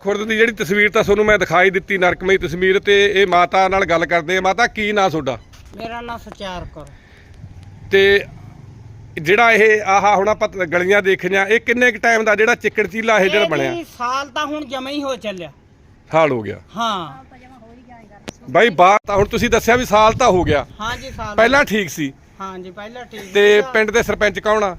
ਖੁਰਦ ਦੀ ਜਿਹੜੀ ਤਸਵੀਰ ਤਾਂ ਤੁਹਾਨੂੰ ਮੈਂ ਦਿਖਾਈ ਦਿੱਤੀ ਨਰਕਮਈ ਤਸਵੀਰ ਤੇ ਇਹ ਮਾਤਾ ਨਾਲ ਗੱਲ ਕਰਦੇ ਆ। ਮਾਤਾ ਕੀ ਨਾਂ ਤੁਹਾਡਾ? ਮੇਰਾ ਨਾਮ ਸਚਾਰ ਕਰ। ਤੇ ਜਿਹੜਾ ਇਹ ਆਹਾ ਹੁਣ ਆਪਾਂ ਗਲੀਆਂ ਦੇਖੀਆਂ ਇਹ ਕਿੰਨੇ ਕ ਟਾਈਮ ਦਾ ਜਿਹੜਾ ਚਿੱਕੜ ਚੀਲਾ ਇਹ ਜਿਹੜਾ ਬਣਿਆ? ਸਾਲ ਤਾਂ ਹੁਣ ਜਮਾ ਹੀ ਹੋ ਚੱਲਿਆ। ਸਾਲ ਹੋ ਗਿਆ। ਹਾਂ। ਬਾਈ ਬਾਤ ਤਾਂ ਹੁਣ ਤੁਸੀਂ ਦੱਸਿਆ ਵੀ ਸਾਲ ਤਾਂ ਹੋ ਗਿਆ। ਹਾਂ ਜੀ ਸਾਲ ਪਹਿਲਾਂ ਠੀਕ ਸੀ। ਹਾਂ ਜੀ ਪਹਿਲਾਂ ਠੀਕ ਤੇ। ਪਿੰਡ ਦੇ ਸਰਪੰਚ ਕੌਣ ਆ?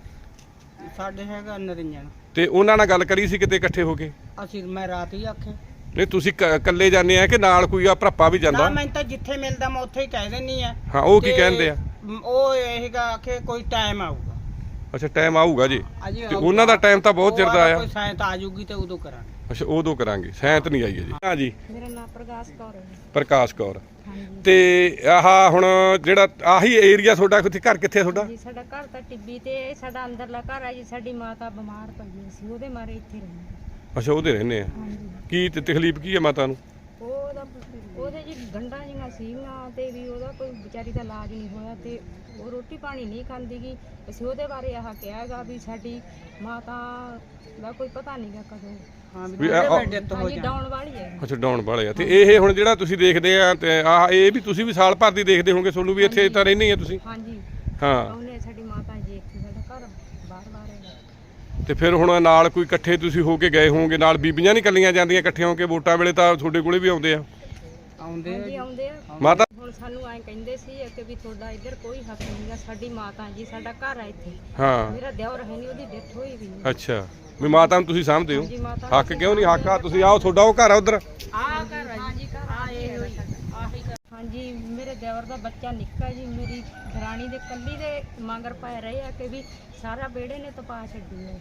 ਸਾਡੇ ਹੈਗਾ ਨਰਿੰਜਨ ਤੇ ਉਹਨਾਂ ਨਾਲ ਗੱਲ ਕਰੀ ਸੀ ਕਿਤੇ ਇਕੱਠੇ ਹੋ ਕੇ? ਅਸੀਂ ਮੈਂ ਰਾਤ ਹੀ ਆਖੇ ਨਹੀਂ ਤੁਸੀਂ ਕ- ਇਕੱਲੇ ਜਾਂਦੇ ਆ ਕਿ ਨਾਲ ਕੋਈ ਆ ਭਰਾਪਾ ਵੀ ਨਾ ਜਾਂਦਾ ਮੈਂ ਤਾਂ ਜਿੱਥੇ ਮਿਲਦਾ ਮੈਂ ਉੱਥੇ ਹੀ ਕਹਿ ਦਿੰਨੀ ਆ। ਹਾਂ ਉਹ ਕੀ ਤੇ ਕਹਿੰਦੇ ਆ? ਉਹ ਇਹਗਾ ਆਖੇ ਕੋਈ ਟਾਈਮ ਆਊਗਾ। ਅੱਛਾ ਟਾਈਮ ਆਊਗਾ ਜੀ। ਅਜੇ ਤੇ ਉਹਨਾਂ ਦਾ ਟਾਈਮ ਤਾਂ ਬਹੁਤ ਚਿਰ ਦਾ ਆਇਆ। ਕੋਈ ਸਾਇੰਤ ਆ ਜੂਗੀ ਤੇ ਉਦੋਂ ਕਰਾਂਗੇ। ਅੱਛਾ ਉਦੋਂ ਕਰਾਂਗੇ। ਸੈਂਤ ਨਹੀਂ ਆਈ ਹੈ। ਜੀ ਹਾਂ ਜੀ। ਮੇਰਾ ਨਾਮ ਪ੍ਰਕਾਸ਼ ਕੌਰ ਹੈ। ਪ੍ਰਕਾਸ਼ ਕੌਰ। ਤੇ ਆਹ ਹੁਣ ਜਿਹੜਾ ਆਹੀ ਏਰੀਆ ਤੁਹਾਡਾ ਕਿੱਥੇ ਘਰ ਕਿੱਥੇ ਤੁਹਾਡਾ? ਜੀ ਸਾਡਾ ਘਰ ਤਾਂ ਟਿੱਬੀ ਤੇ ਇਹ ਸਾਡਾ ਅੰਦਰਲਾ ਘਰ ਹੈ ਜੀ ਸਾਡੀ ਮਾਤਾ ਬਿਮਾਰ ਪਈ ਹੋਈ ਸੀ ਉਹਦੇ ਮਾਰੇ ਇੱਥੇ ਰਹਿੰਦੇ ਅੱਛਾ ਉਹਦੇ ਰਹਿੰਦੇ ਆ। ਹਾਂਜੀ। ਕੀ ਤੇ ਤਕਲੀਫ ਕੀ ਹੈ ਮਾਤਾ ਨੂੰ? ਉਹਦਾ ਉਹਦੇ ਜੀ ਗੰਢਾਂ ਜਿਹੀਆਂ ਸੀਗੀਆਂ ਤੇ ਵੀ ਉਹਦਾ ਕੋਈ ਵਿਚਾਰੀ ਦਾ ਇਲਾਜ ਨਹੀਂ ਹੋਇਆ ਤੇ ਉਹ ਰੋਟੀ ਪਾਣੀ ਨਹੀਂ ਖਾਂਦੀਗੀ ਅਸੀਂ ਉਹਦੇ ਬਾਰੇ ਆਹ ਕਿਹਾਗਾ ਵੀ ਸਾਡੀ ਮਾਤਾ ਦਾ ਕੋਈ ਪਤਾ ਨਹੀਂਗਾ ਕਦੋਂ ਹਾਂ ਵੀ ਵੀ ਇਹ- ਉਹਦੇ ਡੈਥ ਹੋ ਹਾਂਜੀ ਜਾਣੀ ਡਾਉਣ ਵਾਲੀ ਹੈ। ਅੱਛਾ ਡਾਉਣ ਵਾਲੇ ਆ। ਤੇ ਇਹ ਹੁਣ ਜਿਹੜਾ ਤੁਸੀਂ ਦੇਖਦੇ ਆ ਤੇ ਆਹ ਇਹ ਵੀ ਤੁਸੀਂ ਵੀ ਸਾਲ ਭਰ ਦੀ ਦੇਖਦੇ ਹੋਗੇ ਤੁਹਾਨੂੰ ਵੀ ਇੱਥੇ ਤਾਂ ਰਹਿੰਦੇ ਆ ਤੁਸੀਂ? ਹਾਂਜੀ। ਹਾਂ। ਉਹਨੇ ਸਾਡੀ ਮਾਤਾ ਜੀ ਇੱਥੇ ਸਾਡਾ ਘਰ ਬਾਰ-ਬਾਰ ਹੈਗਾ ਤੇ ਫਿਰ ਹੁਣ ਨਾਲ ਕੋਈ ਇਕੱਠੇ ਤੁਸੀਂ ਹੋ ਕੇ ਗਏ ਹੋਵੋਗੇ ਨਾਲ ਬੀਬੀਆਂ ਨਹੀਂ ਕੱਲੀਆਂ ਜਾਂਦੀਆਂ ਇਕੱਠੀਆਂ ਹੋ ਕੇ ਵੋਟਾਂ ਵੇਲੇ ਤਾਂ ਤੁਹਾਡੇ ਕੋਲੇ ਵੀ ਆਉਂਦੇ ਆ। ਆਉਂਦੇ ਆ ਹਾਂਜੀ ਜੀ। ਆਉਂਦੇ ਆ। ਮਾਤਾ ਹੁਣ ਸਾਨੂੰ ਐਂ ਕਹਿੰਦੇ ਸੀ ਕਿ ਵੀ ਤੁਹਾਡਾ ਇੱਧਰ ਕੋਈ ਹੱਕ ਨਹੀਂਗਾ ਸਾਡੀ ਮਾਤਾ ਜੀ ਸਾਡਾ ਘਰ ਆ ਇੱਥੇ। ਹਾਂ। ਮੇਰਾ ਦਿਓਰ ਹੈ ਨਹੀਂ ਉਹਦੀ ਡੈਥ ਹੋਈ ਵੀ ਹੈ। ਅੱਛਾ। ਵੀ ਮਾਤਾ ਨੂੰ ਤੁਸੀਂ ਸਮਝਦੇ ਹੋ? ਹਾਂਜੀ ਮਾਤਾ ਹੱਕ ਕਿਉਂ ਨਹੀਂ ਹੱਕ ਆ? ਤੁਸੀਂ ਆਓ ਤੁਹਾਡਾ ਉਹ ਘਰ ਆ ਉਧਰ। ਆ ਘਰ ਆ ਹਾਂਜੀ ਘਰ ਆ ਇਹ ਹੋਈ ਆਹੀ ਘਰ। ਹਾਂਜੀ ਮੇਰੇ ਦਿਓਰ ਦਾ ਬੱਚਾ ਨਿੱਕਾ ਜੀ ਮੇਰੀ ਘਰਾਣੀ ਦੇ ਕੱਲੀ ਦੇ ਮੰਗਰ ਪੈ ਰਹੇ ਆ ਕਿ ਵੀ ਸਾਰਾ ਬੇੜੇ ਨੇ ਤਪਾ ਛੱਡੀ ਹੈ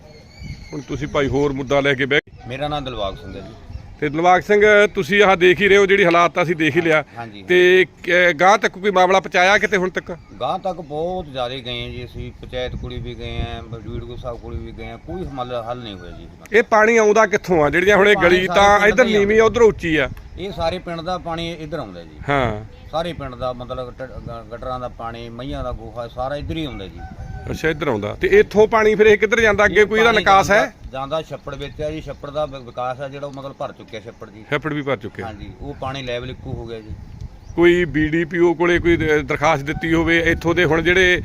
ਹੁਣ ਤੁਸੀਂ ਭਾਈ ਹੋਰ ਮੁੱਦਾ ਲੈ ਕੇ ਬਹਿ। ਮੇਰਾ ਨਾਮ ਦਿਲਬਾਗ ਸਿੰਘ ਹੈ ਜੀ। ਤੇ ਦਿਲਬਾਗ ਸਿੰਘ ਤੁਸੀਂ ਆਹ ਦੇਖ ਹੀ ਰਹੇ ਹੋ ਜਿਹੜੀ ਹਾਲਾਤ ਅਸੀਂ ਦੇਖ ਹੀ ਲਿਆ। ਹਾਂਜੀ ਤੇ ਕ- ਗਾਂਹ ਤੱਕ ਕੋਈ ਮਾਮਲਾ ਪਹੁੰਚਾਇਆ ਕਿਤੇ ਹੁਣ ਤੱਕ? ਗਾਂ ਤੱਕ ਬਹੁਤ ਜ਼ਿਆਦਾ ਗਏ ਹਾਂ ਜੀ ਅਸੀਂ ਪੰਚਾਇਤ ਕੁੜੀ ਵੀ ਗਏ ਆ ਵੀਡਗੋ ਸਾਹਿਬ ਕੁੜੀ ਵੀ ਗਏ ਆ ਕੋਈ ਹਮਲ ਹੱਲ ਨਹੀਂ ਹੋਇਆ ਜੀ ਇਹ ਪਾਣੀ ਆਉਂਦਾ ਕਿੱਥੋਂ ਆ? ਜਿਹੜੀਆਂ ਹੁਣ ਇਹ ਪਾਣੀ ਗਲੀ ਸਾਰੇ ਤਾਂ ਪਿੰਡ ਇੱਧਰ ਦਾ ਹੀ ਨੀਵੀਂ ਉਧਰ ਉੱਚੀ ਆ। ਇਹ ਸਾਰੇ ਪਿੰਡ ਦਾ ਪਾਣੀ ਇੱਧਰ ਆਉਂਦਾ ਜੀ। ਹਾਂ। ਸਾਰੇ ਪਿੰਡ ਦਾ ਮਤਲਬ ਟ- ਗ- ਗਟਰਾਂ ਦਾ ਪਾਣੀ ਮਈਆਂ ਦਾ ਗੋਹਾ ਸਾਰਾ ਇੱਧਰ ਹੀ ਆਉਂਦਾ ਜੀ। ਅੱਛਾ ਇੱਧਰ ਆਉਂਦਾ। ਤੇ ਇੱਥੋਂ ਪਾਣੀ ਫਿਰ ਇਹ ਕਿੱਧਰ ਜਾਂਦਾ? ਅੱਗੇ ਕੋਈ ਇਹਦਾ ਪਾਣੀ ਨਿਕਾਸ ਹੈ? ਜਾਂਦਾ- ਜਾਂਦਾ ਛੱਪੜ ਵਿੱਚ ਆ ਜੀ ਛੱਪੜ ਦਾ ਵਿ- ਵਿਕਾਸ ਹੈ ਜਿਹੜਾ ਉਹ ਮਤਲਬ ਭਰ ਚੁੱਕਿਆ ਛੱਪੜ ਜੀ। ਹੈਪੜ ਵੀ ਭਰ ਚੁੱਕਿਆ। ਹਾਂਜੀ ਉਹ ਪਾਣੀ ਲੈਵਲ ਇੱਕੋ ਹੋ ਗਿਆ ਜੀ। ਕੋਈ ਬੀਡੀਪੀਓ ਕੋਲੇ ਕੋਈ ਦਰਖਾਸਤ ਦਿੱਤੀ ਹੋਵੇ ਇੱਥੋਂ ਦੇ ਹੁਣ ਜਿਹੜੇ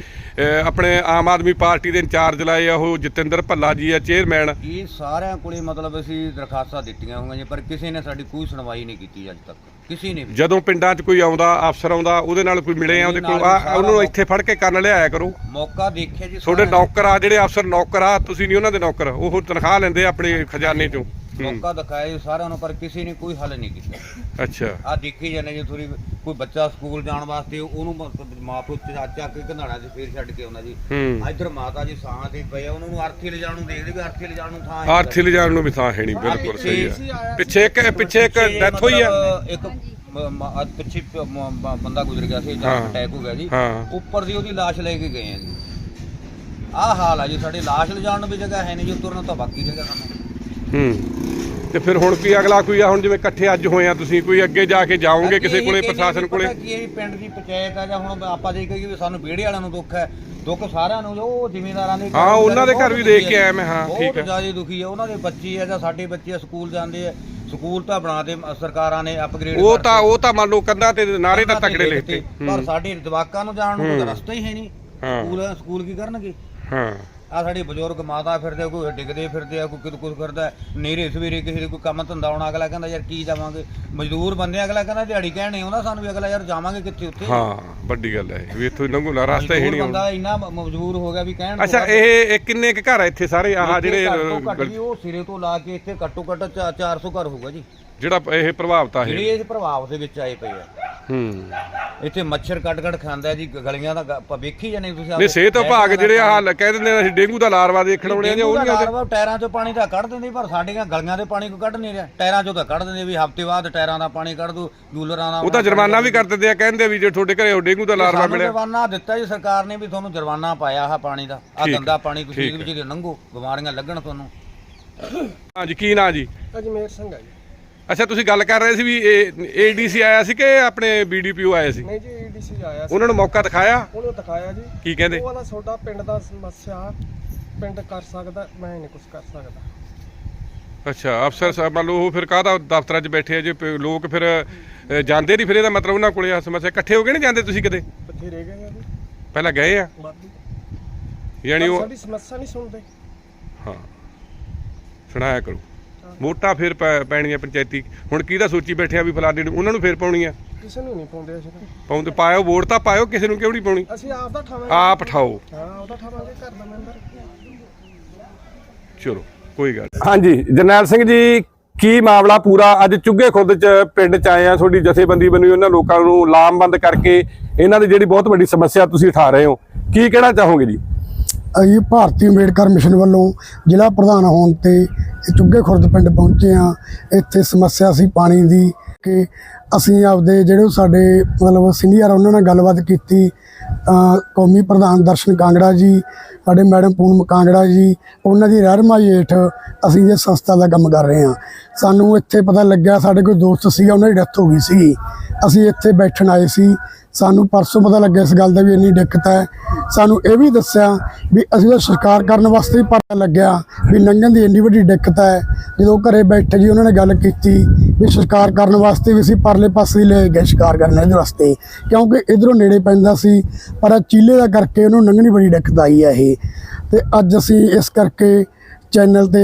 ਆਪਣੇ ਆਮ ਆਦਮੀ ਪਾਰਟੀ ਦੇ ਇੰਚਾਰਜ ਲਾਏ ਆ ਉਹ ਜਤਿੰਦਰ ਭੱਲਾ ਜੀ ਆ ਚੇਅਰਮੈਨ। ਇਹ ਸਾਰਿਆਂ ਕੋਲੇ ਮਤਲਬ ਅਸੀਂ ਦਰਖਾਸਤਾਂ ਦਿੱਤੀਆਂ ਹੋਈਆਂ ਜੀ ਪਰ ਕਿਸੇ ਨੇ ਸਾਡੀ ਕੋਈ ਸੁਣਵਾਈ ਨਹੀਂ ਕੀਤੀ ਅੱਜ ਤੱਕ। ਕਿਸੇ ਨੇ ਵੀ। ਜਦੋਂ ਪਿੰਡਾਂ 'ਚ ਕੋਈ ਆਉਂਦਾ ਅਫਸਰ ਆਉਂਦਾ ਉਹਦੇ ਨਾਲ ਕੋਈ ਮਿਲੇ ਆ ਉਹਦੇ ਕੋਲ ਆ ਉਹਨੂੰ ਇੱਥੇ ਫੜ ਕੇ ਕੰਨ ਲਿਆਇਆ ਕਰੋ। ਮੌਕਾ ਦੇਖਿਆ ਜੀ ਤੁਹਾਡੇ ਸਾਰਿਆਂ ਨੇ। ਨੌਕਰ ਆ ਜਿਹੜੇ ਅਫਸਰ ਨੌਕਰ ਆ ਤੁਸੀਂ ਨਹੀਂ ਉਹਨਾਂ ਦੇ ਨੌਕਰ ਉਹ ਤਨਖਾਹ ਲੈਂਦੇ ਆ ਆਪਣੇ ਖਜ਼ਾਨੇ 'ਚੋਂ। ਮੌਕਾ ਦਿਖਾਇਆ ਜੀ ਸਾਰਿਆਂ ਨੂੰ ਪਰ ਕਿਸੇ ਨੇ ਕੋਈ ਹੱਲ ਨਹੀਂ ਕੀਤਾ। ਅੱਛਾ। ਆ ਦੇਖੀ ਜਾਂਦੇ ਜੀ ਥੋੜੀ ਕੋਈ ਬੱਚਾ ਸਕੂਲ ਜਾਣ ਵਾਸਤੇ ਉਹਨੂੰ ਮਾਪੇ ਚੱਕ ਚੱਕ ਕੇ ਘੰਧਾਣਾ ਚ ਫੇਰ ਛੱਡ ਕੇ ਆਉਂਦਾ ਜੀ। ਹੂੰ। ਇੱਧਰ ਮਾਤਾ ਜੀ ਸਾਹ ਤੇ ਪਏ ਆ, ਉਹਨਾਂ ਨੂੰ ਅਰਥੀ ਲਿਜਾਣ ਨੂੰ ਦੇਖਦੇ ਵੀ ਅਰਥੀ ਲਿਜਾਣ ਨੂੰ ਥਾਂ ਹੈ। ਆਰਥੀ ਲਿਜਾਣ ਨੂੰ ਵੀ ਥਾਂ ਹੈ ਨਹੀਂ ਬਿਲਕੁਲ ਸਹੀ ਆ। ਪਿੱਛੇ ਇੱਕ ਪਿੱਛੇ ਇੱਕ ਪਿੱਛੇ ਡੈਥ ਹੋਈ ਆ। ਮਤਲਬ ਇੱਕ ਮ- ਮ- ਅੱਜ ਪਿੱਛੇ ਪ- ਮ- ਮ- ਬੰਦਾ ਗੁਜ਼ਰ ਗਿਆ ਸੀ ਜਾਂ ਹਾਂ। ਅਟੈਕ ਹੋ ਗਿਆ ਜੀ। ਹਾਂ। ਉੱਪਰ ਦੀ ਉਹਦੀ ਲਾਸ਼ ਲੈ ਕੇ ਗਏ ਆ ਜੀ। ਆਹ ਹਾਲ ਆ ਜੀ ਸਾਡੇ ਲਾਸ਼ ਲਿਜਾਣ ਨੂੰ ਵੀ ਜਗ੍ਹਾ ਹੈ ਨਹੀਂ ਜੀ ਤੁਰਨ ਤਾਂ ਬਾਕੀ ਜਗ੍ਹਾ ਸਾਨੂੰ। ਹੂੰ। ਤੇ ਫਿਰ ਹੁਣ ਕੀ ਅਗਲਾ ਕੋਈ ਆ ਹੁਣ ਜਿਵੇਂ ਇਕੱਠੇ ਅੱਜ ਹੋਏ ਆ ਤੁਸੀਂ ਕੋਈ ਅੱਗੇ ਜਾ ਕੇ ਜਾਓਗੇ ਕਿਸੇ ਕੋਲੇ ਇਹ ਪ੍ਰਸ਼ਾਸਨ ਕੋਲੇ? ਪਤਾ ਕੀ ਹੈ ਜੀ, ਪਿੰਡ ਦੀ ਪੰਚਾਇਤ ਆ ਜਾਂ ਹੁਣ ਆਪਾਂ ਕਹੀਏ ਵੀ ਸਾਨੂੰ ਵਿਹੜੇ ਵਾਲਿਆਂ ਨੂੰ ਦੁੱਖ ਹੈ ਦੁੱਖ ਸਾਰਿਆਂ ਨੂੰ ਉਹ ਜ਼ਿਮੀਂਦਾਰਾਂ ਦੇ ਹਾਂ, ਉਹਨਾਂ ਦੇ ਘਰ ਬਹੁਤ ਵੀ ਦੇਖ ਦੁਖੀ ਕੇ ਆਇਆ ਮੈਂ, ਹਾਂ, ਬਹੁਤ ਠੀਕ ਹੈ। ਜ਼ਿਆਦਾ ਦੁਖੀ ਹੈ ਉਹਨਾਂ ਦੇ ਬੱਚੇ ਆ ਜਾਂ ਸਾਡੇ ਬੱਚੇ ਆ, ਸਕੂਲ ਜਾਂਦੇ ਆ ਸਕੂਲ ਤਾਂ ਬਣਾ ਦੇ ਸਰਕਾਰਾਂ ਨੇ ਅਪਗ੍ਰੇਡ ਉਹ ਤਾਂ ਉਹ ਤਾਂ ਮੰਨ ਲਓ ਕੰਧਾਂ ਤੇ ਨਾਰੇ ਤਾਂ ਤਕੜੇ ਲਿਖਤੇ ਪਰ ਸਾਡੇ ਜਵਾਕਾਂ ਨੂੰ ਜਾਣ ਨੂੰ ਰਸਤਾ ਹੀ ਹੈ ਨਹੀਂ। ਸਕੂਲ ਸਕੂਲ ਕੀ ਕਰਨਗੇ? ਹਾਂ। ਆ ਸਾਡੇ ਬਜ਼ੁਰਗ ਮਾਤਾ ਫਿਰਦੇ ਕੋਈ ਡਿੱਗਦੇ ਫਿਰਦੇ ਆ ਕੋਈ ਕੁਝ ਕਰਦਾ ਨੇਰੇ ਸਵੇਰੇ ਕਿਸੇ ਦੇ ਕੋਈ ਕੰਮ ਧੰਦਾ ਆਉਣਾ ਅਗਲਾ ਕਹਿੰਦਾ ਯਾਰ ਕੀ ਜਾਵਾਂਗੇ? ਮਜ਼ਦੂਰ ਬੰਦੇ ਅਗਲਾ ਕਹਿੰਦਾ ਦਿਹਾੜੀ ਕਹਿਣ ਨਹੀਂ ਆਉਂਦਾ ਸਾਨੂੰ ਵੀ ਅਗਲਾ ਯਾਰ ਜਾਵਾਂਗੇ ਕਿੱਥੇ ਉੱਥੇ? ਹਾਂ ਵੱਡੀ ਗੱਲ ਹੈ ਵੀ ਇੱਥੋਂ ਲੰਘੂ ਲਾ ਰਸਤਾ ਹੀ ਨਹੀਂ ਆਉਂਦਾ ਬੰਦਾ ਇੰਨਾ ਮਜਬੂਰ ਹੋ ਗਿਆ ਵੀ ਕਹਿਣ ਅੱਛਾ ਇਹ ਇਹ ਕਿੰਨੇ ਕੁ ਘਰ ਆ ਇੱਥੇ ਸਾਰੇ? ਆਹ ਜਿਹੜੇ ਘੱਟ ਤੋਂ ਘੱਟ ਅਹ, ਵੀ ਉਹ ਸਿਰੇ ਤੋਂ ਲਾ ਕੇ ਇੱਥੇ ਘੱਟੋ ਘੱਟ 400 ਘਰ ਹੋਊਗਾ ਜੀ। ਜਿਹੜਾ ਇਹ ਪ੍ਰਭਾਵਿਤ ਆ ਜਿਹੜੇ ਇਹ ਇਸ ਪ੍ਰਭਾਵ ਦੇ ਵਿੱਚ ਆਏ ਪਏ ਆ। ਹੂੰ। ਇੱਥੇ ਮੱਛਰ ਕੱਟ ਕੱਟ ਖਾਂਦਾ ਹੈ ਜੀ ਗ- ਗਲੀਆਂ ਦਾ ਗ- ਆਪਾਂ ਵੇਖੀ ਜਾਂਦੇ ਤੁਸੀਂ ਨਹੀਂ ਸਿਹਤ ਵਿਭਾਗ ਜਿਹੜੇ ਆਹ ਲ- ਕਹਿ ਦਿੰਦੇ ਨੇ ਅਸੀਂ ਡੇਂਗੂ ਦਾ ਲਾਰਵਾ ਦੇਖਣ ਆਉਣੇ ਆ ਜੇ ਉਹ ਨਹੀਂ ਆਉਂਦੇ ਲਾਰਵਾ ਟਾਇਰਾਂ ਚੋਂ ਪਾਣੀ ਤਾਂ ਕੱਢ ਦਿੰਦੇ ਪਰ ਸਾਡੀਆਂ ਗਲੀਆਂ ਦੇ ਪਾਣੀ ਕੋ ਕੱਢ ਨਹੀਂ ਰਿਹਾ। ਟਾਇਰਾਂ ਚੋਂ ਤਾਂ ਕੱਢ ਦਿੰਦੇ ਵੀ ਹਫ਼ਤੇ ਬਾਅਦ ਟਾਇਰਾਂ ਦਾ ਪਾਣੀ ਕੱਢ ਦੋ ਜੂਲਰਾਂ ਦਾ ਉਹ ਤਾਂ ਜੁਰਮਾਨਾ ਵੀ ਕਰ ਦਿੰਦੇ ਆ ਕਹਿੰਦੇ ਵੀ ਜੇ ਤੁਹਾਡੇ ਘਰੇ ਉਹ ਡੇਂਗੂ ਦਾ ਲਾਰਵਾ ਸਾਨੂੰ ਮਿਲਿਆ। ਜੁਰਮਾਨਾ ਦਿੱਤਾ ਜੀ ਸਰਕਾਰ ਨੇ ਵੀ ਤੁਹਾਨੂੰ ਜੁਰਮਾਨਾ ਪਾਇਆ ਆਹ ਪਾਣੀ ਦਾ। ਆ ਗੰਦਾ ਪਾਣੀ ਤੁਸੀਂ ਇਹਦੇ ਵਿੱਚ ਲੰਘੋ ਬਿਮਾਰੀਆਂ ਲੱਗਣ ਤੁਹਾਨੂੰ। ਹਾਂਜੀ ਕੀ ਨਾਂ ਜੀ? ਅਜਮੇਰ ਸਿੰਘ ਆ ਜੀ। ਅੱਛਾ ਤੁਸੀਂ ਗੱਲ ਕਰ ਰਹੇ ਸੀ ਵੀ ਏਡੀਸੀ ਆਇਆ ਸੀ ਕਿ ਆਪਣੇ ਬੀਡੀਪੀਓ ਆਏ ਸੀ? ਨਹੀਂ ਜੀ ਈਡੀਸੀ ਆਇਆ ਸੀ। ਉਹਨਾਂ ਨੂੰ ਮੌਕਾ ਦਿਖਾਇਆ? ਉਹਨੂੰ ਦਿਖਾਇਆ ਜੀ। ਕੀ ਕਹਿੰਦੇ? ਉਹ ਵਾਲਾ ਤੁਹਾਡਾ ਪਿੰਡ ਦਾ ਸਮੱਸਿਆ ਪਿੰਡ ਕਰ ਸਕਦਾ ਮੈਂ ਨਹੀਂ ਕੁਝ ਕਰ ਸਕਦਾ। ਅੱਛਾ ਅਫਸਰ ਸਾਹਿਬ ਮੰਨ ਲਓ ਉਹ ਫਿਰ ਕਾਹਦਾ ਦਫ਼ਤਰਾਂ 'ਚ ਬੈਠੇ ਆ ਜੇ ਪ- ਲੋਕ ਫਿਰ ਅ, ਜਾਂਦੇ ਨਹੀਂ ਫਿਰ ਇਹਦਾ ਮਤਲਬ ਉਹਨਾਂ ਕੋਲੇ ਆ ਸਮੱਸਿਆ। ਇਕੱਠੇ ਹੋ ਕੇ ਨਹੀਂ ਜਾਂਦੇ ਤੁਸੀਂ ਕਿਤੇ ਬਥੇਰੇ ਗਏ ਆ ਜੀ। ਪਹਿਲਾਂ ਗਏ ਆ? ਵਾਧੂ। ਯਾਨੀ ਪਰ ਉਹ ਸਾਡੀ ਸਮੱਸਿਆ ਨਹੀਂ ਸੁਣਦੇ। ਹਾਂ। ਸੁਣਾਇਆ ਕਰੋ। ਵੋਟਾਂ ਫਿਰ ਪੈ- ਪੈਣੀਆਂ ਪੰਚਾਇਤੀ। ਹੁਣ ਕਿਹਦਾ ਸੋਚੀ ਬੈਠੇ ਆ ਵੀ ਫਲਾਣੇ ਨੂੰ? ਉਹਨਾਂ ਨੂੰ ਫਿਰ ਪਾਉਣੀ ਆ ਕਿਸੇ ਨੂੰ ਨਹੀਂ ਪਾਉਂਦੇ ਅਸੀਂ ਤਾਂ। ਪਾਉਂਦੇ ਪਾਇਓ ਵੋਟ ਤਾਂ ਪਾਇਓ ਕਿਸੇ ਨੂੰ ਕਿਉਂ ਨਹੀਂ ਪਾਉਣੀ? ਅਸੀਂ ਆਪ ਦਾ ਠਾਵਾਂਗੇ ਆਪ ਠਾਓ। ਹਾਂ ਉਹਦਾ ਠਾਵਾਂਗੇ ਘਰ ਦਾ ਮੈਂਬਰ। ਚਲੋ ਕੋਈ ਗੱਲ ਹਾਂਜੀ ਜਰਨੈਲ ਸਿੰਘ ਜੀ ਕੀ ਮਾਮਲਾ ਪੂਰਾ? ਅੱਜ ਚੁੱਗੇ ਖੁਰਦ ਚ ਪਿੰਡ ਚ ਆਏ ਆ ਤੁਹਾਡੀ ਜਥੇਬੰਦੀ ਬਣੀ ਉਹਨਾਂ ਲੋਕਾਂ ਨੂੰ ਲਾਮਬੰਦ ਕਰਕੇ ਇਹਨਾਂ ਦੀ ਜਿਹੜੀ ਬਹੁਤ ਵੱਡੀ ਸਮੱਸਿਆ ਤੁਸੀਂ ਉਠਾ ਰਹੇ ਹੋ। ਕੀ ਕਹਿਣਾ ਚਾਹੋਗੇ ਜੀ? ਅਸੀਂ ਭਾਰਤੀ ਅੰਬੇਡਕਰ ਮਿਸ਼ਨ ਵੱਲੋਂ ਜ਼ਿਲ੍ਹਾ ਪ੍ਰਧਾਨ ਹੋਣ ਤੇ ਇਹ ਚੁੱਗੇ ਖੁਰਦ ਪਿੰਡ ਪਹੁੰਚੇ ਆ ਇੱਥੇ ਸਮੱਸਿਆ ਸੀ ਪਾਣੀ ਦੀ ਕਿ ਅਸੀਂ ਆਪਦੇ ਜਿਹੜੇ ਸਾਡੇ ਮਤਲਬ ਸੀਨੀਅਰ ਉਹਨਾਂ ਨਾਲ ਗੱਲਬਾਤ ਕੀਤੀ। ਕੌਮੀ ਪ੍ਰਧਾਨ ਦਰਸ਼ਨ ਕਾਂਗੜਾ ਜੀ, ਸਾਡੇ ਮੈਡਮ ਪੂਨਮ ਕਾਂਗੜਾ ਜੀ, ਉਹਨਾਂ ਦੀ ਰਹਿਨਮਾਈ ਹੇਠ ਅਸੀਂ ਇਹ ਸੰਸਥਾ ਦਾ ਕੰਮ ਕਰ ਰਹੇ ਹਾਂ। ਸਾਨੂੰ ਇੱਥੇ ਪਤਾ ਲੱਗਿਆ ਸਾਡੇ ਕੋਈ ਦੋਸਤ ਸੀਗਾ, ਉਹਨਾਂ ਦੀ ਡੈਥ ਹੋ ਗਈ ਸੀ। ਅਸੀਂ ਇੱਥੇ ਬੈਠਣ ਆਏ ਸੀ। ਸਾਨੂੰ ਪਰਸੋਂ ਪਤਾ ਲੱਗਿਆ ਇਸ ਗੱਲ ਦਾ ਵੀ ਇੰਨੀ ਦਿੱਕਤ ਹੈ। ਸਾਨੂੰ ਇਹ ਵੀ ਦੱਸਿਆ ਵੀ ਅਸੀਂ ਤਾਂ ਸਰਕਾਰ ਕਰਨ ਵਾਸਤੇ ਹੀ ਪਤਾ ਲੱਗਿਆ ਵੀ ਲੰਘਣ ਦੀ ਇੰਨੀ ਵੱਡੀ ਦਿੱਕਤ ਹੈ। ਜਦੋਂ ਘਰੇ ਬੈਠੇ ਜੀ ਉਹਨਾਂ ਨੇ ਗੱਲ ਕੀਤੀ ਵੀ ਸਰਕਾਰ ਕਰਨ ਵਾਸਤੇ ਵੀ ਅਸੀਂ ਪਰਲੇ ਪਾਸੇ ਹੀ ਲੈ ਗਏ ਸ਼ਿਕਾਰ ਕਰਨ ਇਹਦੇ ਵਾਸਤੇ। ਕਿਉਂਕਿ ਇਧਰੋਂ ਨੇੜੇ ਪੈਂਦਾ ਸੀ, ਪਰ ਆਹ ਚੀਲੇ ਦਾ ਕਰਕੇ ਉਹਨੂੰ ਲੰਘਣੀ ਬੜੀ ਦਿੱਕਤ ਆਈ ਹੈ ਇਹ। ਤੇ ਅੱਜ ਅਸੀਂ ਇਸ ਕਰਕੇ ਚੈਨਲ ਤੇ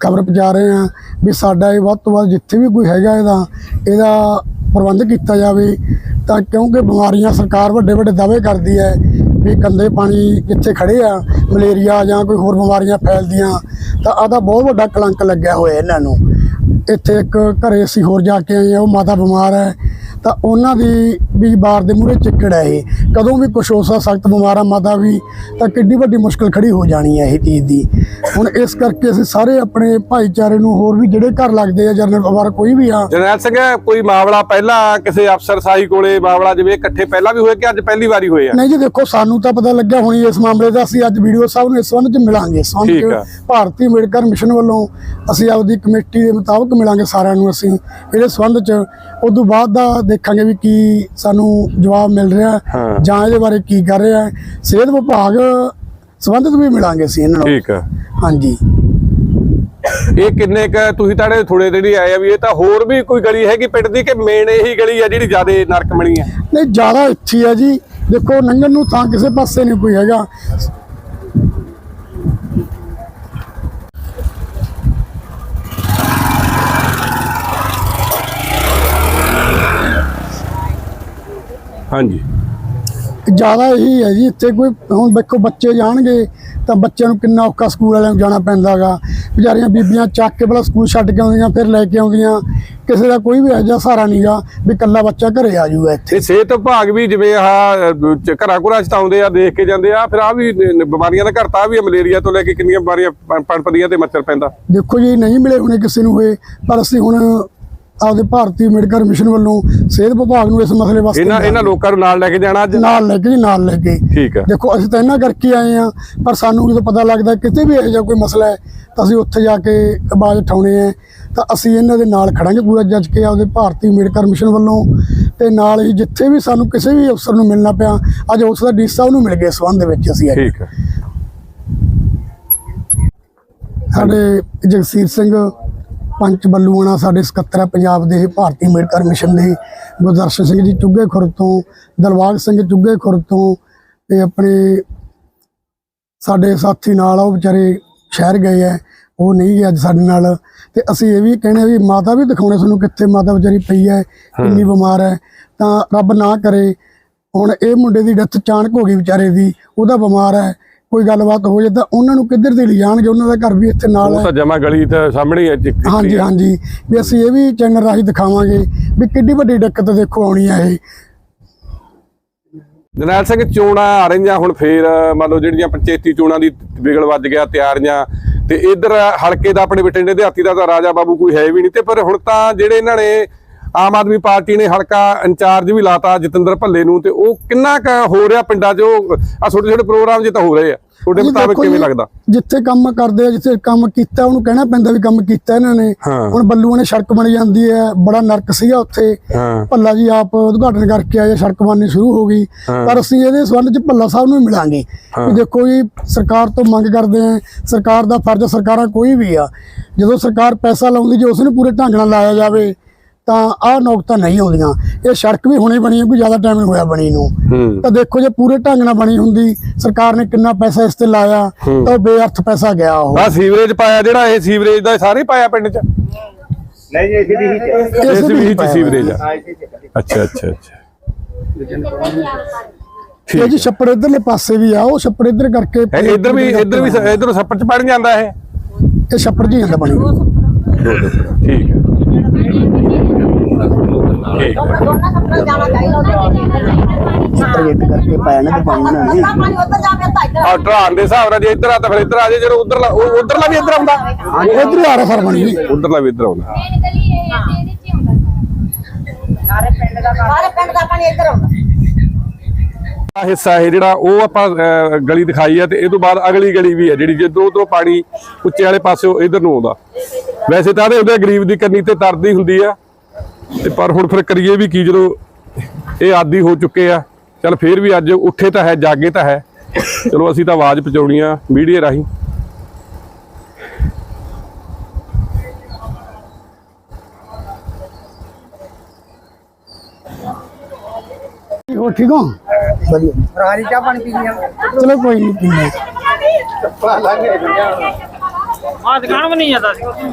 ਖਬਰ ਪਹੁੰਚਾ ਰਹੇ ਹਾਂ ਵੀ ਸਾਡਾ ਇਹ ਵੱਧ ਤੋਂ ਵੱਧ ਜਿੱਥੇ ਵੀ ਕੋਈ ਹੈਗਾ ਇਹਦਾ ਇਹਦਾ ਪ੍ਰਬੰਧ ਕੀਤਾ ਜਾਵੇ। ਤਾਂ ਕਿਉਂਕਿ ਬਿਮਾਰੀਆਂ ਸਰਕਾਰ ਵੱਡੇ ਵੱਡੇ ਦਾਅਵੇ ਕਰਦੀ ਹੈ ਵੀ ਗੰਦੇ ਪਾਣੀ ਜਿੱਥੇ ਖੜੇ ਆ, ਮਲੇਰੀਆ ਜਾਂ ਕੋਈ ਹੋਰ ਬਿਮਾਰੀਆਂ ਫੈਲਦੀਆਂ, ਤਾਂ ਆਦਾ ਬਹੁਤ ਵੱਡਾ ਕਲੰਕ ਲੱਗਿਆ ਹੋਇਆ ਇਹਨਾਂ ਨੂੰ। ਇੱਥੇ ਇੱਕ ਘਰੇ ਅਸੀਂ ਹੋਰ ਜਾ ਕੇ ਆਏ ਹਾਂ, ਉਹ ਮਾਤਾ ਬਿਮਾਰ ਹੈ ਤਾਂ ਉਹਨਾਂ ਦੀ ਵੀ ਬਾਰ ਦੇ ਮੂਹਰੇ ਚਿੱਕੜ ਹੈ ਇਹ। ਕਦੋਂ ਵੀ ਕੁਛ ਹੋ ਸਕਦਾ ਸਖਤ ਬਿਮਾਰ ਮਾਤਾ ਵੀ ਤਾਂ ਕਿੱਡੀ ਵੱਡੀ ਮੁਸ਼ਕਲ ਖੜੀ ਹੋ ਜਾਣੀ ਹੈ ਇਹ ਚੀਜ਼ ਦੀ। ਹੁਣ ਇਸ ਕਰਕੇ ਅਸੀਂ ਸਾਰੇ ਆਪਣੇ ਭਾਈਚਾਰੇ ਨੂੰ ਹੋਰ ਵੀ ਜਿਹੜੇ ਘਰ ਲੱਗਦੇ ਆ ਜਰਨਲ ਪਰਿਵਾਰ ਕੋਈ ਵੀ ਆ। ਜਰਨੈਲ ਸਿੰਘ ਕੋਈ ਮਾਮਲਾ ਪਹਿਲਾਂ ਕਿਸੇ ਅਫਸਰ ਸਾਈ ਕੋਲੇ ਮਾਮਲਾ ਜਿਵੇਂ ਇਕੱਠੇ ਪਹਿਲਾਂ ਵੀ ਹੋਏ ਕਿ ਅੱਜ ਪਹਿਲੀ ਵਾਰੀ ਹੋਏ ਆ? ਨਹੀਂ ਜੀ ਦੇਖੋ ਸਾਨੂੰ ਤਾਂ ਪਤਾ ਲੱਗਿਆ ਹੁਣੀ ਇਸ ਮਾਮਲੇ ਦਾ ਅਸੀਂ ਅੱਜ ਵੀਡੀਓ ਸਾਹਿਬ ਨੂੰ ਇਸ ਸੰਬੰਧ ਚ ਮਿਲਾਂਗੇ। ਸੰਬੰਧ। ਭਾਰਤੀ ਅੰਬੇਡਕਰ ਮਿਸ਼ਨ ਵੱਲੋਂ ਅਸੀਂ ਆਪਦੀ ਕਮੇਟੀ ਦੇ ਮੁਤਾਬਕ ਮਿਲਾਂਗੇ ਸਾਰਿਆਂ ਨੂੰ ਅਸੀਂ। ਇਹਦੇ ਸੰਬੰਧ ਚ ਉਦੋਂ ਬਾਅਦ ਦਾ ਦੇਖਾਂਗੇ ਵੀ ਕੀ ਸਾਨੂੰ ਜਵਾਬ ਮਿਲ ਰਿਹਾ। ਜਾਂ ਇਹਦੇ ਬਾਰੇ ਕੀ ਕਰ ਰਿਹਾ ਸਿਹਤ ਵਿਭਾਗ ਸੰਬੰਧਿਤ ਵੀ ਮਿਲਾਂਗੇ ਅਸੀਂ ਇਹਨਾਂ ਨੂੰ ਠੀਕ ਆ ਹਾਂਜੀ। ਇਹ ਕਿੰਨੇ ਕ ਤੁਸੀਂ ਤਾੜੇ ਥੋੜੇ ਜਿਹੜੀ ਆਏ ਆ ਵੀ ਇਹ ਤਾਂ ਹੋਰ ਵੀ ਕੋਈ ਗਲੀ ਹੈਗੀ ਪਿੰਡ ਦੀ ਕਿ ਮੇਨ ਇਹੀ ਗਲੀ ਆ ਜਿਹੜੀ ਜ਼ਿਆਦਾ ਨਰਕ ਬਣੀ ਆ? ਨਹੀਂ ਜ਼ਿਆਦਾ ਇੱਥੇ ਆ ਜੀ। ਦੇਖੋ ਲੰਘਣ ਨੂੰ ਥਾਂ ਕਿਸੇ ਪਾਸੇ ਨਹੀਂ ਕੋਈ ਹੈਗਾ। ਹਾਂਜੀ। ਜ਼ਿਆਦਾ ਇਹੀ ਹੈ ਜੀ ਇੱਥੇ ਕੋਈ ਹੁਣ ਦੇਖੋ ਬੱਚੇ ਜਾਣਗੇ ਤਾਂ ਬੱਚਿਆਂ ਨੂੰ ਕਿੰਨਾ ਔਖਾ ਸਕੂਲ ਵਾਲਿਆਂ ਨੂੰ ਜਾਣਾ ਪੈਂਦਾਗਾ। ਵਿਚਾਰੀਆਂ ਬੀਬੀਆਂ ਚੱਕ ਕੇ ਪਹਿਲਾਂ ਸਕੂਲ ਛੱਡ ਕੇ ਆਉਂਦੀਆਂ ਫਿਰ ਲੈ ਕੇ ਆਉਂਦੀਆਂ। ਕਿਸੇ ਦਾ ਕੋਈ ਵੀ ਜਿਹਾ ਸਹਾਰਾ ਨਹੀਂਗਾ ਵੀ ਇਕੱਲਾ ਬੱਚਾ ਘਰੇ ਆ ਜਾਊਗਾ ਇੱਥੇ। ਤੇ ਸਿਹਤ ਵਿਭਾਗ ਵੀ ਜਿਵੇਂ ਚ- ਘਰਾਂ ਘੁਰਾਂ ਚ ਤਾਂ ਆਉਂਦੇ ਆ ਦੇਖ ਕੇ ਜਾਂਦੇ ਆ ਫਿਰ ਆ ਵੀ ਬਿਮਾਰੀਆਂ ਦਾ ਘਰ ਤਾਂ ਵੀ ਆ, ਮਲੇਰੀਆ ਤੋਂ ਲੈ ਕੇ ਕਿੰਨੀਆਂ ਬਿਮਾਰੀਆਂ ਪਣ- ਪਣਪਦੀਆਂ ਤੇ ਮੱਛਰ ਪੈਂਦਾ। ਦੇਖੋ ਜੀ ਨਹੀਂ ਮਿਲੇ ਹੋਣੇ ਕਿਸੇ ਨੂੰ ਹੋਏ ਪਰ ਅਸੀਂ ਹੁਣ ਆਪਦੇ ਭਾਰਤੀ ਅੰਬੇਡਕਰ ਮਿਸ਼ਨ ਵੱਲੋਂ ਸਿਹਤ ਵਿਭਾਗ ਨੂੰ ਇਸ ਮਸਲੇ ਵਾਸਤੇ ਇਹਨਾਂ ਇਹਨਾਂ ਲੋਕਾਂ ਨੂੰ ਨਾਲ ਲੈ ਕੇ ਜਾਣਾ ਅੱਜ? ਨਾਲ ਲੈ ਕੇ ਜੀ ਨਾਲ ਲੈ ਕੇ। ਠੀਕ ਆ। ਦੇਖੋ ਅਸੀਂ ਤਾਂ ਇਹਨਾਂ ਕਰਕੇ ਆਏ ਆ ਪਰ ਸਾਨੂੰ ਜਦੋਂ ਪਤਾ ਲੱਗਦਾ ਕਿਤੇ ਵੀ ਇਹੋ ਜਿਹਾ ਕੋਈ ਮਸਲਾ ਹੈ ਤਾਂ ਅਸੀਂ ਉੱਥੇ ਜਾ ਕੇ ਆਵਾਜ਼ ਉਠਾਉਣੇ ਆ ਤਾਂ ਅਸੀਂ ਇਹਨਾਂ ਦੇ ਨਾਲ ਖੜਾਂਗੇ ਪੂਰਾ ਜੱਜ ਕੇ ਆਪਦੇ ਭਾਰਤੀ ਅੰਬੇਡਕਰ ਮਿਸ਼ਨ ਵੱਲੋਂ। ਤੇ ਨਾਲ ਹੀ ਜਿੱਥੇ ਵੀ ਸਾਨੂੰ ਕਿਸੇ ਵੀ ਅਫਸਰ ਨੂੰ ਮਿਲਣਾ ਪਿਆ ਅੱਜ ਉਸ ਦਾ ਡੀ ਸਾਹਿਬ ਨੂੰ ਮਿਲ ਗਏ ਸੰਬੰਧ ਦੇ ਵਿੱਚ ਅਸੀਂ। ਠੀਕ ਆ। ਸਾਡੇ ਜਗਸੀਰ ਸਿੰਘ ਪੰਚ ਬੱਲੂਆਣਾ ਸਾਡੇ ਸਕੱਤਰ ਆ ਪੰਜਾਬ ਦੇ ਭਾਰਤੀ ਅੰਬੇਡਕਰ ਮਿਸ਼ਨ ਦੇ ਗੁਰਦਰਸ਼ਨ ਸਿੰਘ ਜੀ ਚੁੱਗੇ ਖੁਰ ਤੋਂ ਦਲਵਾਗ ਸਿੰਘ ਚੁੱਗੇ ਖੁਰ ਤੋਂ ਤੇ ਆਪਣੇ ਸਾਡੇ ਸਾਥੀ ਨਾਲ ਉਹ ਵਿਚਾਰੇ ਸ਼ਹਿਰ ਗਏ ਆ ਉਹ ਨਹੀਂ ਗਏ ਅੱਜ ਸਾਡੇ ਨਾਲ ਤੇ ਅਸੀਂ ਇਹ ਵੀ ਕਹਿੰਦੇ ਵੀ ਮਾਤਾ ਵੀ ਦਿਖਾਉਣੇ ਸਾਨੂੰ ਕਿੱਥੇ ਮਾਤਾ ਵਿਚਾਰੀ ਪਈ ਹੈ ਕਿੰਨੀ ਬਿਮਾਰ ਹੈ ਤਾਂ ਰੱਬ ਨਾ ਕਰੇ ਹੁਣ ਇਹ ਮੁੰਡੇ ਦੀ ਡੈਥ ਅਚਾਨਕ ਹੋ ਗਈ ਵਿਚਾਰੇ ਦੀ ਉਹਦਾ ਬਿਮਾਰ ਹੈ ਕੋਈ ਗੱਲਬਾਤ ਹੋ ਤਾਂ ਉਹਨਾਂ ਨੂੰ ਕਿੱਧਰ ਦੇ ਲਿਜਾਣਗੇ ਉਹਨਾਂ ਦਾ ਘਰ ਵੀ ਇੱਥੇ ਨਾਲ ਉਹ ਹੈ। ਤਾਂ ਜਮਾ ਗਲੀ ਤੇ ਸਾਹਮਣੇ ਹੀ ਆ ਚਿੱਕ- ਹਾਂਜੀ ਹਾਂਜੀ। ਵੀ ਅਸੀਂ ਇਹ ਵੀ ਚੈਨਲ ਰਾਹੀਂ ਦਿਖਾਵਾਂਗੇ ਵੀ ਕਿੱਡੀ ਵੱਡੀ ਦਿੱਕਤ ਦੇਖੋ ਆਉਣੀ ਹੈ ਇਹ। ਜਰਨੈਲ ਸਿੰਘ ਚੋਣਾਂ ਆ ਰਹੀਆਂ ਹੁਣ ਫੇਰ। ਮੰਨ ਲਓ ਜਿਹੜੀਆਂ ਪੰਚਾਇਤੀ ਚੋਣਾਂ ਦੀ ਵਿਗਲ ਵੱਜ ਗਿਆ ਤਿਆਰੀਆਂ ਤੇ ਇਧਰ ਹਲਕੇ ਦਾ ਆਪਣੇ ਬਟਿੰਡੇ ਦੇ ਹਾਤੀ ਦਾ ਤਾਂ ਰਾਜਾ ਬਾਬੂ ਕੋਈ ਹੈ ਵੀ ਨਹੀਂ। ਤੇ ਪਰ ਹੁਣ ਤਾਂ ਜਿਹੜੇ ਇਹਨਾਂ ਨੇ ਆਮ ਆਦਮੀ ਪਾਰਟੀ ਨੇ ਹਲਕਾ ਇੰਚਾਰਜ ਵੀ ਲਾਤਾ ਜਤਿੰਦਰ ਭੱਲੇ ਨੂੰ ਤੇ ਉਹ ਕਿੰਨਾ ਕੁ ਹੋ ਰਿਹਾ ਪਿੰਡਾਂ 'ਚ? ਉਹ ਆ ਛੋਟੇ ਛੋਟੇ ਪ੍ਰੋਗਰਾਮ ਜੇ ਤਾਂ ਹੋ ਰਹੇ ਆ। ਤੁਹਾਡੇ ਮੁਤਾਬਕ ਕਿਵੇਂ ਲੱਗਦਾ? ਜਿੱਥੇ ਕੰਮ ਕਰਦੇ ਆ ਜਿੱਥੇ ਕੰਮ ਕੀਤਾ ਉਹਨੂੰ ਕਹਿਣਾ ਪੈਂਦਾ ਵੀ ਕੰਮ ਕੀਤਾ ਇਹਨਾਂ ਨੇ। ਹੁਣ ਬੱਲੂਆਂ ਨੇ ਸੜਕ ਬਣ ਜਾਂਦੀ ਹੈ ਬੜਾ ਨਰਕ ਸੀਗਾ ਉੱਥੇ। ਭੱਲਾ ਜੀ ਆਪ ਉਦਘਾਟਨ ਕਰਕੇ ਆਏ ਸੜਕ ਬਣਨੀ ਸ਼ੁਰੂ ਹੋ ਗਈ। ਪਰ ਅਸੀਂ ਇਹਦੇ ਸੰਬੰਧ ਚ ਭੱਲਾ ਸਾਹਿਬ ਨੂੰ ਮਿਲਾਂਗੇ। ਕਿ ਦੇਖੋ ਜੀ ਸਰਕਾਰ ਤੋਂ ਮੰਗ ਕਰਦੇ ਆ ਸਰਕਾਰ ਦਾ ਫਰਜ਼ ਸਰਕਾਰਾਂ ਕੋਈ ਵੀ ਆ। ਜਦੋਂ ਸਰਕਾਰ ਪੈਸਾ ਲਾਉਂਦੀ ਜੇ ਉਸ ਨੂੰ ਪੂਰੇ ਢੰਗ ਨਾਲ ਲਾਇਆ ਜਾਵੇ ਤਾਂ ਆਹ ਨੌਕਤਾਂ ਨਹੀਂ ਆਉਂਦੀਆਂ। ਇਹ ਸੜਕ ਵੀ ਹੁਣੇ ਬਣੀ ਹੈ ਕੋਈ ਜ਼ਿਆਦਾ ਟਾਈਮ ਨਹੀਂ ਹੋਇਆ ਬਣੀ ਨੂੰ। ਤਾਂ ਦੇਖੋ ਜੇ ਪੂਰੇ ਢੰਗ ਨਾਲ ਬਣੀ ਹੁੰਦੀ ਸਰਕਾਰ ਨੇ ਕਿੰਨਾ ਪੈਸਾ ਇਸ ਤੇ ਲਾਇਆ ਤਾਂ ਉਹ ਬੇਅਰਥ ਪੈਸਾ ਗਿਆ ਉਹ। ਆ ਸੀਵਰੇਜ ਪਾਇਆ ਜਿਹੜਾ ਇਹ ਸੀਵਰੇਜ ਦਾ ਸਾਰੇ ਪਾਇਆ ਪਿੰਡ 'ਚ? ਨਹੀਂ ਜੀ ਵੀ ਇਸ ਇਸ ਵੀ ਪਾਇਆ ਸੀਵਰੇਜ ਆ। ਅੱਛਾ ਅੱਛਾ ਅੱਛਾ। ਇਹ ਜੀ ਛੱਪੜ ਇਧਰਲੇ ਪਾਸੇ ਵੀ ਆ ਉਹ ਛੱਪੜ ਇਧਰ ਕਰਕੇ ਇੱਧਰ ਵੀ ਇੱਧਰ ਵੀ ਇੱਧਰ ਸੱਪੜ 'ਚ ਪੜ ਜਾਂਦਾ ਇਹ? ਇਹ ਛੱਪੜ ਜੀ ਜਾਂਦਾ ਬਣੀ ਠੀਕ ਹੈ ਠੀਕ ਹੈ ਪ੍ਰੋਜੈਕਟ ਕਰਕੇ ਪਾਇਆ ਨਾ ਤੇ ਪਾਣੀ ਨਾ ਆ। ਢਲਾਨ ਦੇ ਹਿਸਾਬ ਨਾਲ ਜੇ ਇੱਧਰ ਆ ਤਾਂ ਫਿਰ ਇੱਧਰ ਆ ਜੇ ਜਦੋਂ ਉਧਰਲਾ ਉਹ ਉਧਰਲਾ ਵੀ ਇੱਧਰ ਆਉਂਦਾ। ਇਧਰ ਹੀ ਆ ਰਿਹਾ ਸਰ ਬਣੀ ਜੀ ਉਧਰਲਾ ਵੀ ਇੱਧਰ ਆਉਂਦਾ। ਸਾਰੇ ਪਿੰਡ ਦਾ ਪਾਣੀ। ਇੱਧਰ ਆਉਂਦਾ। ਆ ਹਿੱਸਾ ਇਹ ਜਿਹੜਾ ਉਹ ਆਪਾਂ ਅਹ, ਗਲੀ ਦਿਖਾਈ ਆ ਤੇ ਇਹ ਤੋਂ ਬਾਅਦ ਅਗਲੀ ਗਲੀ ਵੀ ਹੈ ਜਿਹੜੀ ਜਿੱਧਰੋਂ ਉਧਰੋਂ ਪਾਣੀ ਉੱਚੇ ਵਾਲੇ ਪਾਸਿਓਂ ਇਧਰ ਨੂੰ ਆਉਂਦਾ। ਵੈਸੇ ਤਾਂ ਇਹਦੇ ਉਹਦੇ ਗਰੀਬ ਦੀ ਕੰਨੀ ਤੇ ਤਰਦੀ ਹੁੰਦੀ ਆ ਤੇ ਪਰ ਹੁਣ ਫਿਰ ਕਰੀਏ ਵੀ ਕੀ ਜਦੋਂ ਇਹ ਆਦੀ ਹੋ ਚੁੱਕੇ ਆ ਚਲ ਫੇਰ ਵੀ ਅੱਜ ਉੱਠੇ ਤਾਂ ਹੈ ਜਾਗੇ ਤਾਂ ਹੈ। ਚਲੋ ਅਸੀਂ ਤਾਂ ਆਵਾਜ਼ ਪਹੁੰਚਾਉਣੀ ਆ ਮੀਡੀਆ ਰਾਹੀਂ। ਹੋ ਠੀਕ ਹੋ? ਵਧੀਆ। ਰਾਜੀ ਚਾਹ ਪਾਣੀ ਪੀਣੀ ਆ ਚਲੋ ਕੋਈ ਨਹੀਂ ਪੀਂਦੇ ਆ। ਦੁਕਾਨ ਵੀ ਨਹੀਂ ਜਾਂਦਾ ਸੀ ਉਸ ਨੂੰ